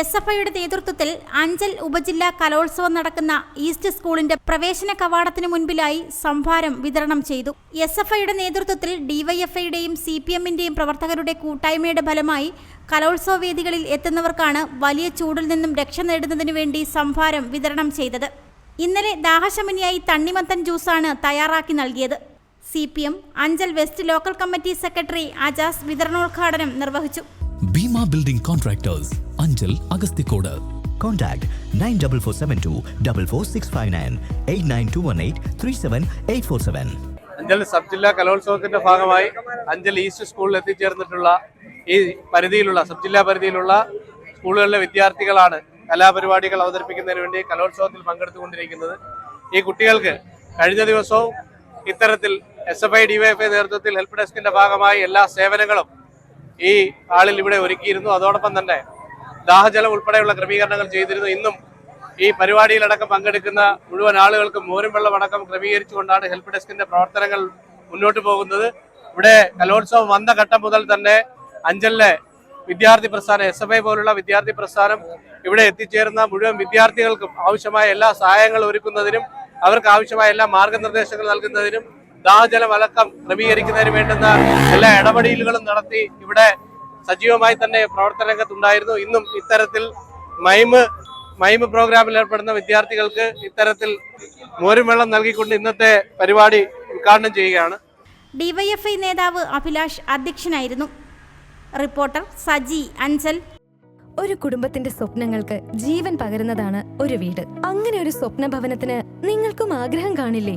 S F ഐയുടെ നേതൃത്വത്തിൽ അഞ്ചൽ ഉപജില്ലാ കലോത്സവം നടക്കുന്ന ഈസ്റ്റ് സ്കൂളിന്റെ പ്രവേശന കവാടത്തിന് മുൻപിലായി സംഭാരം വിതരണം ചെയ്തു. എസ് എഫ് ഐയുടെ നേതൃത്വത്തിൽ ഡിവൈഎഫ്ഐയുടെയും സി പി എമ്മിന്റെയും പ്രവർത്തകരുടെ കൂട്ടായ്മയുടെ ഫലമായി കലോത്സവ വേദികളിൽ എത്തുന്നവർക്കാണ് വലിയ ചൂടിൽ നിന്നും രക്ഷ നേടുന്നതിനു വേണ്ടി സംഭാരം വിതരണം ചെയ്തത്. ഇന്നലെ ദാഹശമനിയായി തണ്ണിമത്തൻ ജ്യൂസാണ് തയ്യാറാക്കി നൽകിയത്. C P M Anchal west local committee secretary Ajas വിതരണോദ്ഘാടനം നിർവഹിച്ചു. Bhima building contractors Anchal Agasthikode. Contact 94472 44659 89218 37847. Anchal sub ജില്ലാ കലോത്സവത്തിന്റെ ഭാഗമായി അഞ്ചൽ ഈസ്റ്റ് സ്കൂളിൽ എത്തിച്ചേർന്നിട്ടുള്ള ഈ പരിധിയിലുള്ള സബ് ജില്ലാ പരിധിയിലുള്ള സ്കൂളുകളിലെ വിദ്യാർത്ഥികളാണ് കലാപരിപാടികൾ അവതരിപ്പിക്കുന്നതിന് വേണ്ടി കലോത്സവത്തിൽ പങ്കെടുത്തുകൊണ്ടിരിക്കുന്നത്. ഈ കുട്ടികൾക്ക് കഴിഞ്ഞ ദിവസവും ഇത്തരത്തിൽ എസ് എഫ് ഐ ഡിവൈഎഫ്ഐ നേതൃത്വത്തിൽ ഹെൽപ്പ് ഡെസ്കിന്റെ ഭാഗമായി എല്ലാ സേവനങ്ങളും ഈ ആളിൽ ഇവിടെ ഒരുക്കിയിരുന്നു. അതോടൊപ്പം തന്നെ ദാഹജലം ഉൾപ്പെടെയുള്ള ക്രമീകരണങ്ങൾ ചെയ്തിരുന്നു. ഇന്നും ഈ പരിപാടിയിലടക്കം പങ്കെടുക്കുന്ന മുഴുവൻ ആളുകൾക്കും മോരും വെള്ളമടക്കം ക്രമീകരിച്ചുകൊണ്ടാണ് ഹെൽപ്പ് ഡെസ്കിന്റെ പ്രവർത്തനങ്ങൾ മുന്നോട്ട് പോകുന്നത്. ഇവിടെ കലോത്സവം വന്ന ഘട്ടം മുതൽ തന്നെ അഞ്ചലിലെ വിദ്യാർത്ഥി പ്രസ്ഥാനം എസ് എഫ് ഐ പോലുള്ള വിദ്യാർത്ഥി പ്രസ്ഥാനം ഇവിടെ എത്തിച്ചേരുന്ന മുഴുവൻ വിദ്യാർത്ഥികൾക്കും ആവശ്യമായ എല്ലാ സഹായങ്ങളും ഒരുക്കുന്നതിനും അവർക്ക് ആവശ്യമായ എല്ലാ മാർഗനിർദ്ദേശങ്ങൾ നൽകുന്നതിനും ദാഹജലം വലക്കം ക്രമീകരിക്കുന്നതിന് വേണ്ടുന്ന എല്ലാ ഇടപെടലുകളും നടത്തി ഇവിടെ സജീവമായി തന്നെ പ്രവർത്തന രംഗത്തുണ്ടായിരുന്നു. ഇന്നും ഇത്തരത്തിൽ മൈമ് മൈമ് പ്രോഗ്രാമിൽ ഏർപ്പെടുന്ന വിദ്യാർത്ഥികൾക്ക് ഇത്തരത്തിൽ മോരും വെള്ളം നൽകിക്കൊണ്ട് ഇന്നത്തെ പരിപാടി ഉദ്ഘാടനം ചെയ്യുകയാണ്. ഡിവൈഎഫ്ഐ നേതാവ് അഭിലാഷ് അധ്യക്ഷനായിരുന്നു. റിപ്പോർട്ടർ സജി അഞ്ചൽ. ഒരു കുടുംബത്തിന്റെ സ്വപ്നങ്ങൾക്ക് ജീവൻ പകരുന്നതാണ് ഒരു വീട്. അങ്ങനെ ഒരു സ്വപ്ന ഭവനത്തിന് നിങ്ങൾക്കും ആഗ്രഹം കാണില്ലേ?